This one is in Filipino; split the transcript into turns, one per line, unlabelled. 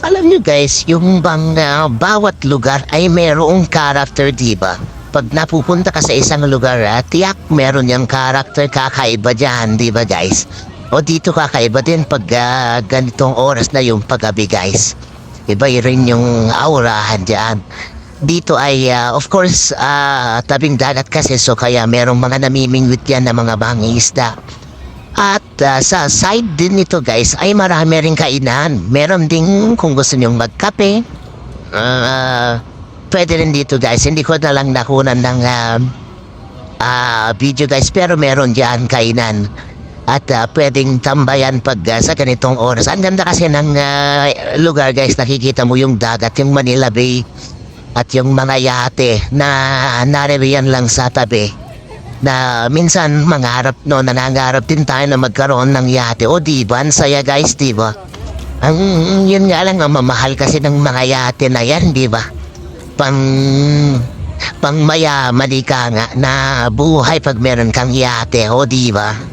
Alam nyo guys, yung bang ah, bawat lugar ay merong character, di ba? Pag napupunta ka sa isang lugar, ah, tiyak meron yung character kakaiba dyan, di ba guys? O dito kakaiba din pag ah, ganitong oras na yung paggabi guys. Iba rin yung aurahan dyan. Dito ay, ah, of course, ah, tabing dagat kasi so kaya merong mga namimingwit yan na mga bangisda. At ah, sa side din nito guys ay marami rin kainan. Meron ding kung gusto nyong magkape. Ah, pwede rin dito guys. Hindi ko na lang nakunan ng ah, ah, video guys pero meron dyan kainan. At ah, pwedeng tambayan pag ah, sa ganitong oras. Ang ganda kasi ng ah, lugar guys. Nakikita mo yung dagat, yung Manila Bay. At yung mga yate na naririyan lang sa tabi na minsan mangarap no nangangarap din tayo na magkaroon ng yate. O di ba? Ang saya guys di ba? Ang yun nga lang ang mamahal kasi ng mga yate na yan di ba? Pang pang mayaman ka nga na buhay pag meron kang yate. O di ba